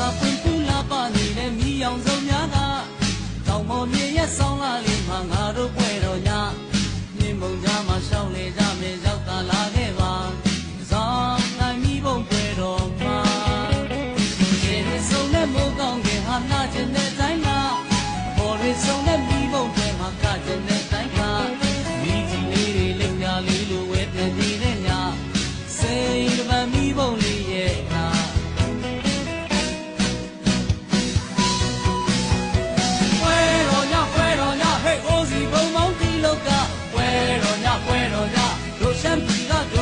စာပွင့်ပူလာပါနေတဲ့မိအောင်စုံများကတောင်မောမြေရဲ့ဆောင်းလာလေးမှာငါတို့ပွဲတော်ညမြင်းမုံကြားမှာရှောင်းလေကြမယ်ရောက်တာလာခဲ့ပါစောင်းနိုင်မိဘုံပွဲတော်မှာဒီစုံနဲ့မိုးကောင်းကင်ဟာနှာကျင်တဲ့တိုင်းမှာပေါ်ရီစုံနဲ့ llegado